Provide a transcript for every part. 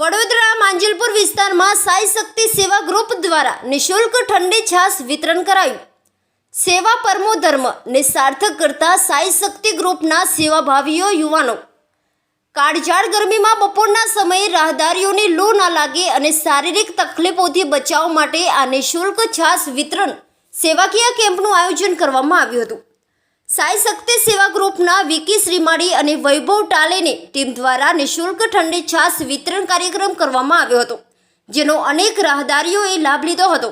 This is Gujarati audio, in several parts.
વડોદરા માંજલપુર વિસ્તારમાં સાઈ શક્તિ સેવા ગ્રુપ દ્વારા નિઃશુલ્ક ઠંડી છાશ વિતરણ કરાયું. સેવા પરમો ધર્મ ને સાર્થક કરતા સાઈ શક્તિ ગ્રુપના સેવાભાવીઓ યુવાનો. કાળઝાળ ગરમીમાં બપોરના સમયે રાહદારીઓને લૂ ના લાગે અને શારીરિક તકલીફોથી બચાવ માટે આ નિઃશુલ્ક છાશ વિતરણ સેવાકીય કેમ્પનું આયોજન કરવામાં આવ્યું હતું. સાઈ શક્તિ સેવા ગ્રુપના વિકી શ્રીમાળી અને વૈભવ ટાલેની ટીમ દ્વારા નિઃશુલ્ક ઠંડી છાશ વિતરણ કાર્યક્રમ કરવામાં આવ્યો હતો, જેનો અનેક રાહદારીઓએ લાભ લીધો હતો.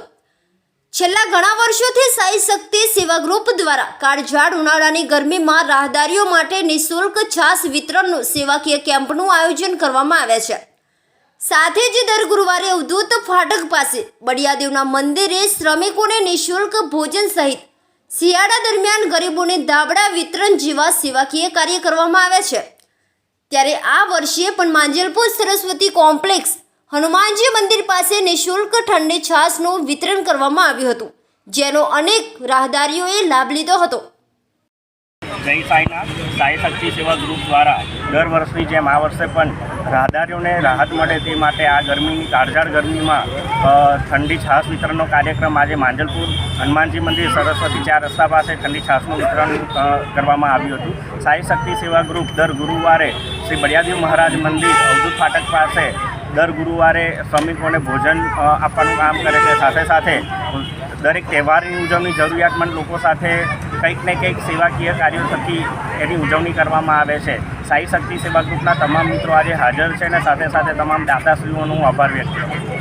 છેલ્લા ઘણા વર્ષોથી સાઈ શક્તિ સેવા ગ્રુપ દ્વારા કાળઝાળ ઉનાળાની ગરમીમાં રાહદારીઓ માટે નિઃશુલ્ક છાશ વિતરણનું સેવાકીય કેમ્પનું આયોજન કરવામાં આવે છે. સાથે જ દર ગુરુવારે અવધૂત ફાટક પાસે બળિયાદેવના મંદિરે શ્રમિકોને નિઃશુલ્ક ભોજન સહિત શિયાળા દરમિયાન ગરીબોને દાબડા વિતરણ જેવા સેવાકીય કાર્ય કરવામાં આવે છે. ત્યારે આ વર્ષે પણ માંજલપુર સરસ્વતી કોમ્પ્લેક્સ હનુમાનજી મંદિર પાસે નિઃશુલ્ક ઠંડી છાશનું વિતરણ કરવામાં આવ્યું હતું, જેનો અનેક રાહદારીઓએ લાભ લીધો હતો. જય સાંઈનાથ, સાઈ શક્તિ સેવા ગ્રુપ દ્વારા દર વર્ષની જેમ આ વર્ષે પણ રાહદારીઓને રાહત મળે તે માટે આ ગરમીની, કાળઝાળ ગરમીમાં ઠંડી છાશ વિતરણનો કાર્યક્રમ આજે માંજલપુર હનુમાનજી મંદિર સરસ્વતી ચાર રસ્તા પાસે ઠંડી છાશનું વિતરણ કરવામાં આવ્યું હતું. સાઈ શક્તિ સેવા ગ્રુપ દર ગુરુવારે શ્રી બળિયાદેવ મહારાજ મંદિર અવધૂત ફાટક પાસે દર ગુરુવારે શ્રમિકોને ભોજન આપવાનું કામ કરે છે. સાથે સાથે દરેક તહેવારની ઉજવણી જરૂરિયાતમંદ લોકો સાથે કંઈક ને કંઈક સેવાકીય કાર્યો થકી એની ઉજવણી કરવામાં આવે છે. સાઈ શક્તિ સેવા ગ્રુપના તમામ મિત્રો આજે હાજર છે અને સાથે સાથે તમામ દાતાશ્રીઓનો હું આભાર વ્યક્ત કરું છું.